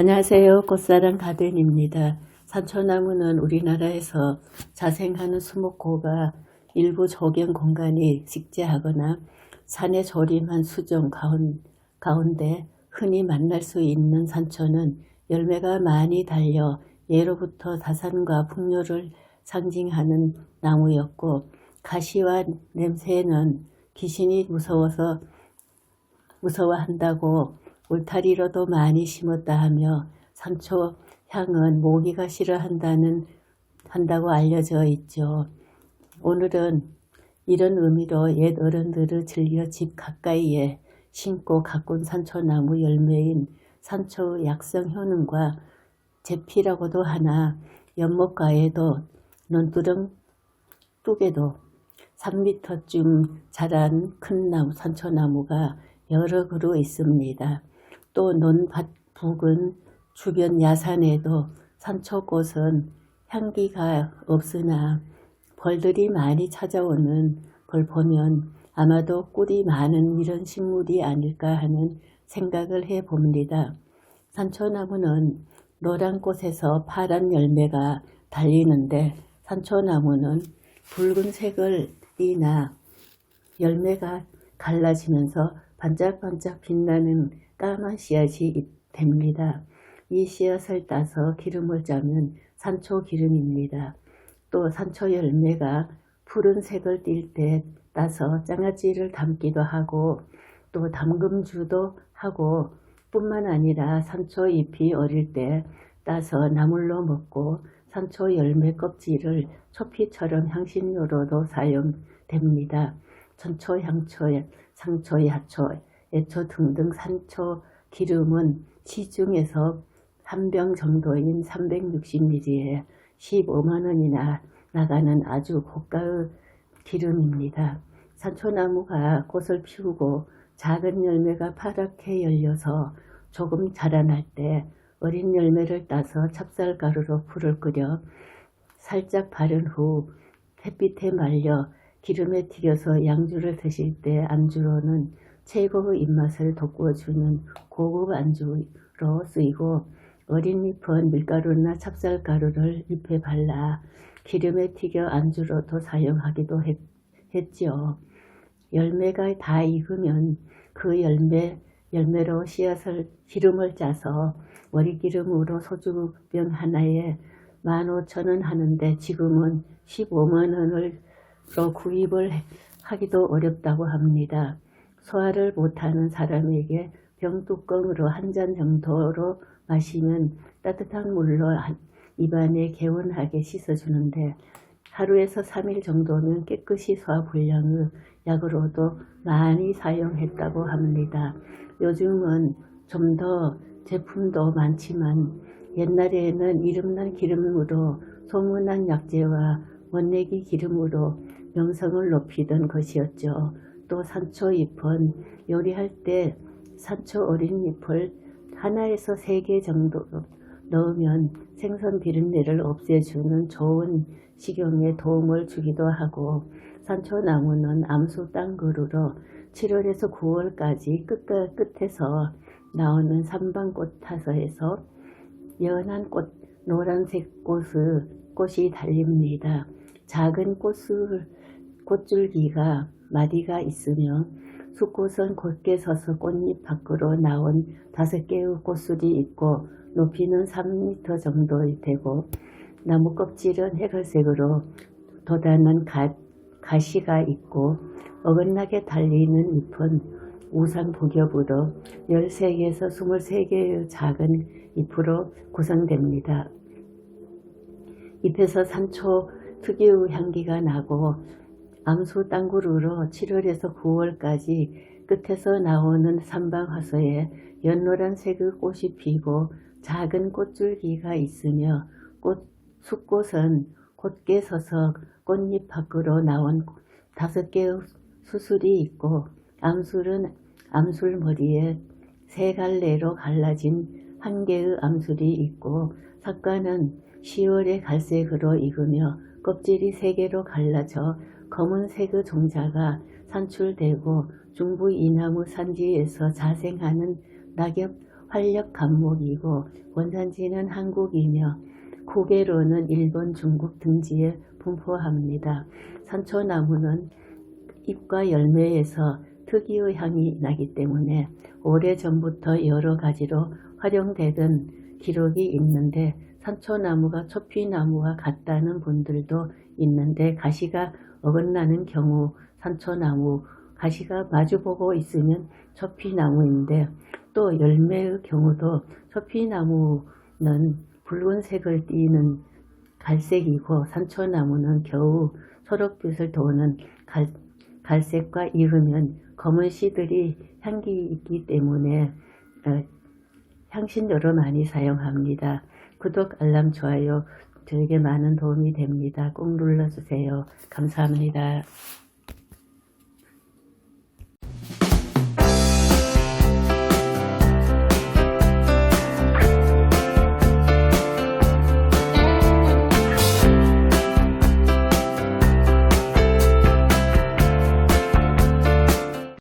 안녕하세요. 꽃사랑 가든입니다. 산초나무는 우리나라에서 자생하는 수목고가 일부 조경 공간이 직제하거나 산에 수종 가운- 가운데 흔히 만날 수 있는 산초는 열매가 많이 달려 예로부터 다산과 풍요를 상징하는 나무였고 가시와 냄새는 귀신이 무서워서 무서워한다고 울타리로도 많이 심었다 하며 산초 향은 모기가 싫어한다는 한다고 알려져 있죠. 오늘은 이런 의미로 옛 어른들을 즐겨 집 가까이에 심고 가꾼 산초나무 열매인 산초 약성 효능과 제피라고도 하나 연못가에도 논두렁 뚝에도 3미터쯤 자란 큰 나무, 산초나무가 여러 그루 있습니다. 또 논밭 부근 주변 야산에도 산초꽃은 향기가 없으나 벌들이 많이 찾아오는 걸 보면 아마도 꿀이 많은 이런 식물이 아닐까 하는 생각을 해 봅니다. 산초나무는 노란 꽃에서 파란 열매가 달리는데 산초나무는 붉은색을이나 열매가 갈라지면서 반짝반짝 빛나는 까만 씨앗이 됩니다. 이 씨앗을 따서 기름을 짜면 산초 기름입니다. 또 산초 열매가 푸른색을 띌때 따서 장아찌를 담기도 하고 또 담금주도 하고 뿐만 아니라 산초 잎이 어릴 때 따서 나물로 먹고 산초 열매 껍질을 초피처럼 향신료로도 사용됩니다. 천초, 향초, 상초, 야초, 애초 등등 산초 기름은 시중에서 한 병 정도인 360ml에 15만원이나 나가는 아주 고가의 기름입니다. 산초나무가 꽃을 피우고 작은 열매가 파랗게 열려서 조금 자라날 때 어린 열매를 따서 찹쌀가루로 풀을 끓여 살짝 바른 후 햇빛에 말려 기름에 튀겨서 양주를 드실 때 안주로는 최고의 입맛을 돋구어주는 고급 안주로 쓰이고 어린 잎은 밀가루나 찹쌀가루를 잎에 발라 기름에 튀겨 안주로도 사용하기도 했, 했지요. 열매가 다 익으면 그 열매, 열매로 씨앗을 기름을 짜서 머리기름으로 소주병 하나에 15,000원 하는데 지금은 15만원으로 구입을 하기도 어렵다고 합니다. 소화를 못하는 사람에게 병뚜껑으로 한 잔 정도로 마시면 따뜻한 물로 입안에 개운하게 씻어주는데 하루에서 3일 정도면 깨끗이 소화 불량의 약으로도 많이 사용했다고 합니다. 요즘은 좀 더 제품도 많지만 옛날에는 이름난 기름으로 소문난 약재와 원내기 기름으로 명성을 높이던 것이었죠. 또 산초 잎은 요리할 때 산초 어린 잎을 하나에서 세 개 정도 넣으면 생선 비린내를 없애주는 좋은 식용에 도움을 주기도 하고 산초나무는 암수 땅그루로 7월에서 9월까지 끝과 끝에서 나오는 삼방꽃 타서에서 연한 꽃, 노란색 꽃의 꽃이 달립니다. 작은 꽃을, 꽃줄기가 마디가 있으며 수꽃은 곧게 서서 꽃잎 밖으로 나온 다섯 개의 꽃술이 있고 높이는 3m 정도 되고 나무 껍질은 해갈색으로 도단한 가, 가시가 있고 어긋나게 달리는 잎은 우상 복엽으로 13개에서 23개의 작은 잎으로 구성됩니다. 잎에서 산초 특유의 향기가 나고 암수 땅구루로 7월에서 9월까지 끝에서 나오는 삼방화소에 연노란색의 꽃이 피고 작은 꽃줄기가 있으며 꽃, 숫꽃은 곧게 서서 꽃잎 밖으로 나온 다섯 개의 수술이 있고 암술은 암술머리에 세 갈래로 갈라진 한 개의 암술이 있고 삭과는 10월에 갈색으로 익으며 껍질이 세 개로 갈라져 검은색의 종자가 산출되고 중부 이나무 산지에서 자생하는 낙엽 활력 감목이고 원산지는 한국이며 고개로는 일본, 중국 등지에 분포합니다. 산초나무는 잎과 열매에서 특유의 향이 나기 때문에 오래전부터 여러 가지로 활용되던 기록이 있는데 산초나무가 초피나무와 같다는 분들도 있는데 가시가 어긋나는 경우 산초나무, 가시가 마주보고 있으면 초피나무인데 또 열매의 경우도 초피나무는 붉은색을 띠는 갈색이고 산초나무는 겨우 초록빛을 도는 갈, 갈색과 이으면 검은 씨들이 향기 있기 때문에 어, 향신료로 많이 사용합니다. 구독, 알람, 좋아요 저에게 많은 도움이 됩니다. 꼭 눌러주세요. 감사합니다.